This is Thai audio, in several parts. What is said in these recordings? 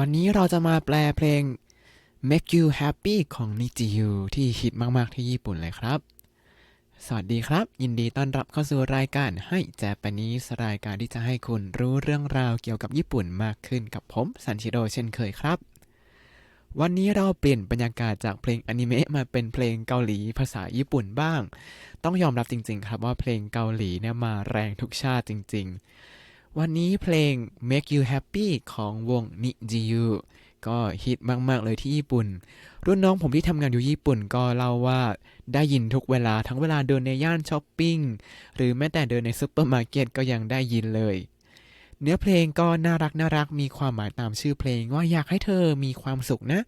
วันนี้เราจะมาแปลเพลง Make You Happy ของ Nijiu ที่ฮิตมาก ๆ ที่ญี่ปุ่นเลยครับ สวัสดีครับ ยินดีต้อนรับเข้าสู่รายการให้แจแปนิสรายการที่จะให้คุณรู้เรื่องราวเกี่ยวกับญี่ปุ่นมากขึ้นกับผมซันชิโร่เช่นเคยครับ วันนี้เราเปลี่ยนบรรยากาศจากเพลงอนิเมะมาเป็นเพลงเกาหลีภาษาญี่ปุ่นบ้าง ต้องยอมรับจริง ๆ ครับว่าเพลงเกาหลีเนี่ยมาแรงทุกชาติจริง ๆ วันนี้เพลง Make You Happy ของวง Nijiu ก็ฮิตมาก ๆ เลยที่ญี่ปุ่น รุ่นน้องผมที่ทำงานอยู่ญี่ปุ่นก็เล่าว่าได้ยินทุกเวลาทั้งเวลาเดินในย่านช้อปปิ้ง หรือแม้แต่เดินในซูเปอร์มาร์เก็ตก็ยังได้ยินเลย เนื้อเพลงก็น่ารักน่ารักมีความหมายตามชื่อเพลงว่าอยากให้เธอมีความสุขนะ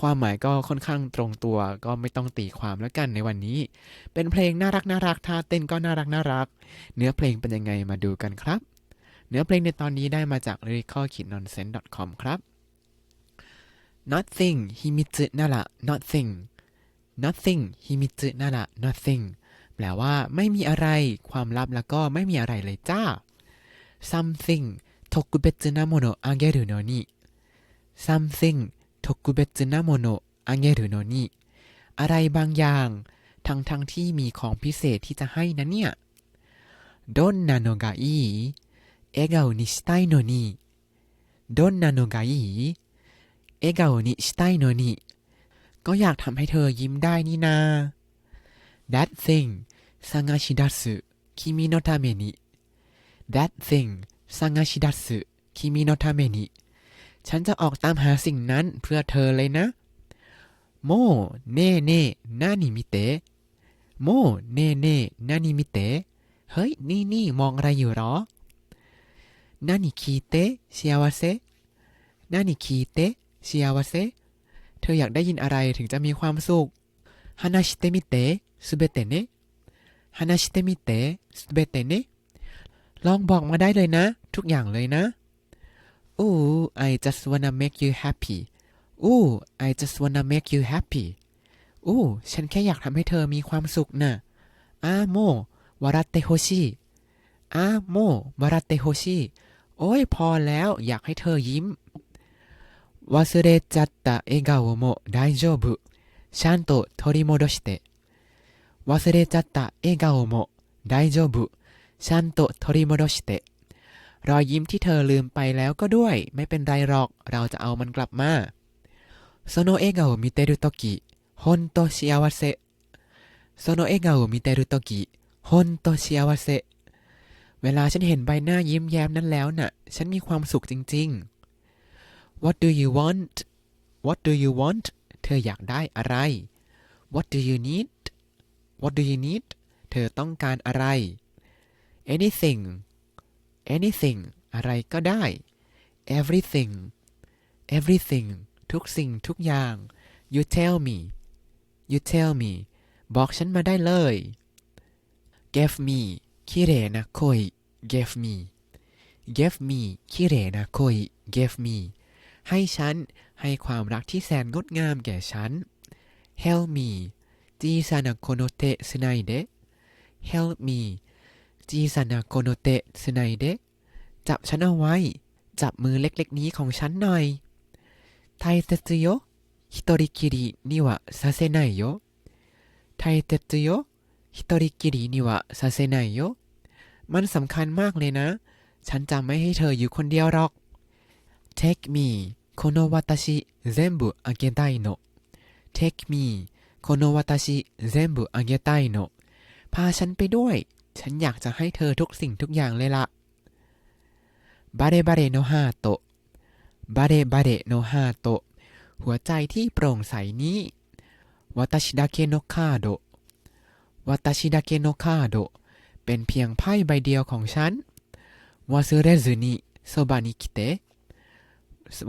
ความหมายก็ค่อนข้างตรงตัวก็ไม่ต้องตีความแล้วกันในวันนี้ เป็นเพลงน่ารักน่ารักท่าเต้นก็น่ารักน่ารัก เนื้อเพลงเป็นยังไงมาดูกันครับ เนื้อเพลงในตอนนี้ได้มาจาก lyrical-nonsense.com ครับ nothing ฮิมิจึนั่นละ nothing nothing ฮิมิจึนั่นละ nothing แปลว่าไม่มีอะไร ความลับแล้วก็ไม่มีอะไรเลยจ้า something ทกุเบจึนาโมโนะอาเกรุโนนิ something ทกุเบจึนาโมโนะอาเกรุโนนิอะไรบางอย่าง ทั้งทั้งที่มีของพิเศษที่จะให้นะเนี่ยどんなาโนก 笑顔にしたいのにどんなのがいい笑顔にしたいのにก็อยากทำให้เธอยิ้มได้นี่นา That thing 探し出す君のために That thing 探し出す君のためにฉันจะออกตามหาสิ่งนั้นเพื่อเธอเลยนะ โมเน่เน่นานิมิเตะโมเน่เน่นานิมิเตะเฮ้ย นี่นี่มองอะไรอยู่หรอ นานิคิเตะเชียวเธออยากได้ยินอะไรถึงจะมีความสุขฮานาชิเตมิเตะสเบเตเนะฮานาชิเตมิเตะสเบเตเนะลองบอกมาได้เลยนะ ทุกอย่างเลยนะ Ooh I just wanna make you happy Ooh I just wanna make you happy อู้ฉันแค่อยากทำให้เธอมีความสุขนะ่ะอาโมวาราเตโฮชิอาโมวาราเตโฮชิ โอ้ยพอแล้วอยากให้เธอยิ้ม忘れちゃった笑顔も大丈夫ちゃんと取り戻して忘れちゃった笑顔も大丈夫ちゃんと取り戻してรอยยิ้มที่เธอลืมไปแล้วก็ด้วย ไม่เป็นไรหรอก เราจะเอามันกลับมาその笑顔を見てるときほんと幸せその笑顔を見てるときほんと幸せ เวลาฉันเห็นใบหน้ายิ้มแย้มนั้นแล้วน่ะ ฉันมีความสุขจริง ๆ What do you want What do you want เธออยากได้อะไร What do you need What do you need เธอต้องการอะไร Anything Anything อะไรก็ได้ Everything Everything ทุกสิ่งทุกอย่าง You tell me You tell me บอกฉันมาได้เลย Give me คิเรนะโคย Give me Give me คิเรนะโคย Give me ให้ฉัน ให้ความรักที่แสนงดงามแก่ฉัน Help me จีซานะโคโนเตะสไนเด Help me จีซานะโคโนเตะสไนเด จับฉันเอาไว้ จับมือเล็กๆนี้ของฉันหน่อย大切よ一人きりにはさせないよ大切よ 一人きりにはさせないよมันสำคัญมากเลยนะ ฉันจะไม่ให้เธออยู่คนเดียวหรอก Take me この私全部あげたいの Take me この私全部あげたいのพาฉันไปด้วย ฉันอยากจะให้เธอทุกสิ่งทุกอย่างเลยละบาเรบาเรโนฮาโตบาเรบาเรโนฮาโตหัวใจที่โปร่งใสนี้วาตาชิดาเกโนคาโด วาตาชิดาเกโนคาโดเป็นเพียงไพ่ใบเดียวของฉันวาซึเรซึนิโซบานิคิเตะ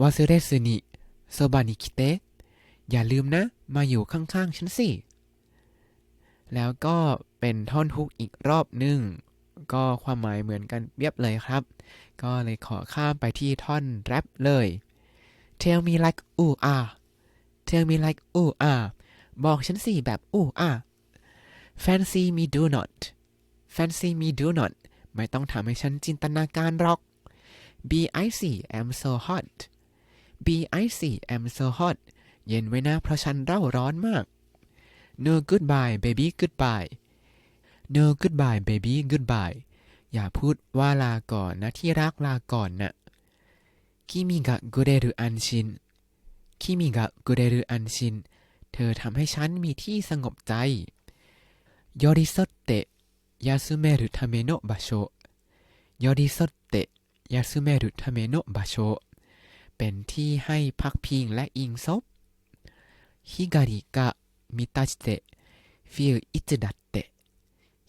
วาซึเรซึนิโซบานิคิเตะอย่าลืมนะ มาอยู่ข้างๆฉันสิ แล้วก็เป็นท่อนฮุกอีกรอบหนึ่งก็ความหมายเหมือนกันเรียบเลยครับ ก็เลยขอข้ามไปที่ท่อนแรปเลย Tell me like ooh ah Tell me like ooh ah บอกฉันสิแบบ ooh ah Fancy me do not Fancy me do not ไม่ต้องทำให้ฉันจินตนาการหรอก Be icy I'm so hot be icy I'm so hot เย็นไว้นะเพราะฉันเร่าร้อนมาก no goodbye baby goodbye no goodbye baby goodbye อย่าพูดว่าลาก่อนนะที่รักลาก่อนนะคิมิกะกุเรรุอันชินคิมิกะกุเรรุอันชิน เธอทำให้ฉันมีที่สงบใจ ยอริโซเตยาสุเมรุทาเมโนบาโชยอริโซเตยาสุเมรุทาเมโนบาโชเป็นที่ให้พักพิงและอิงซบฮิการิกะมิตาชิเตะฟีลอิตดัตเตะ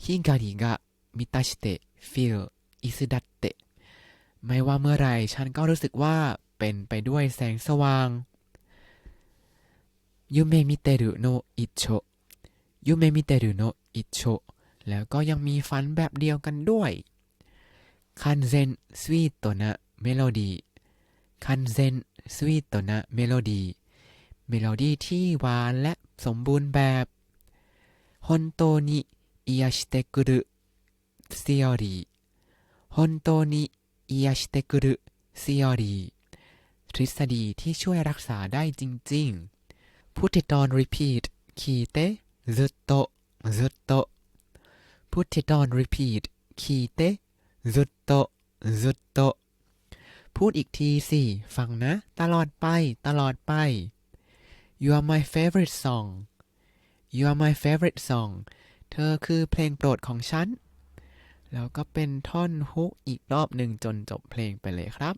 ฮิการิกะมิตาชิเตะฟีลอิสดัตเตะไม่ว่าเมื่อไรฉันก็รู้สึกว่าเป็นไปด้วยแสงสว่างยูเมมิเตรุโนอิโช ยูเมมิเตรุโนอิโชแล้วก็ยังมีฟันแบบเดียวกันด้วยคันเซนสวีตโตนะเมโลดีคันเซนสวีตโตนะเมโลดีเมโลดีที่หวานและสมบูรณ์แบบฮอนโตนิอิยาชิเตกุรุซีอรีฮอนโตนิอิยาชิเตกุรุซีอรีทฤษฎีที่ช่วยรักษาได้จริงๆพูดติดตอนรีพีทคีเต ずっとずっと Put it on repeat 聞いてずっとずっとพูดอีกทีสิ ฟังนะ ตลอดไป ตลอดไป You are my favorite song You are my favorite song เธอคือเพลงโปรดของฉัน แล้วก็เป็นท่อนฮุกอีกรอบหนึ่งจนจบเพลงไปเลยครับ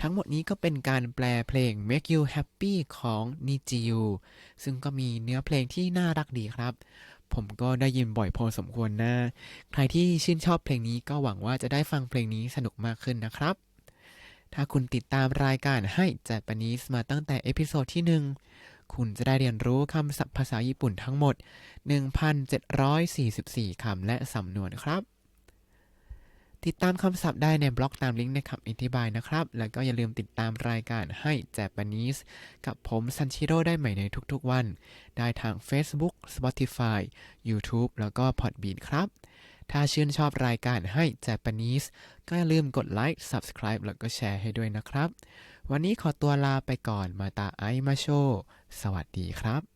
ทั้งหมดนี้ก็เป็นการแปลเพลง Make You Happy ของ Nijiu ซึ่งก็มีเนื้อเพลงที่น่ารักดีครับ ผมก็ได้ยินบ่อยพอสมควรนะ ใครที่ชื่นชอบเพลงนี้ก็หวังว่าจะได้ฟังเพลงนี้สนุกมากขึ้นนะครับ ถ้าคุณติดตามรายการให้จัดปนิสมาตั้งแต่เอพิโซดที่ 1 คุณจะได้เรียนรู้คำศัพท์ภาษาญี่ปุ่นทั้งหมด 1,744คำและสำนวนครับ ติดตามคำศัพท์ได้ในบล็อกตามลิงก์ในคำอธิบายนะครับ แล้วก็อย่าลืมติดตามรายการให้แจปนิสกับผมซันชิโร่ได้ใหม่ในทุกๆวัน ได้ทาง Facebook Spotify YouTube แล้วก็ Podbean ครับ ถ้าชื่นชอบรายการให้ Japanese ก็อย่าลืมกดไลค์ Subscribe แล้วก็แชร์ให้ด้วยนะครับ วันนี้ขอตัวลาไปก่อนมาตาไอมาโช สวัสดีครับ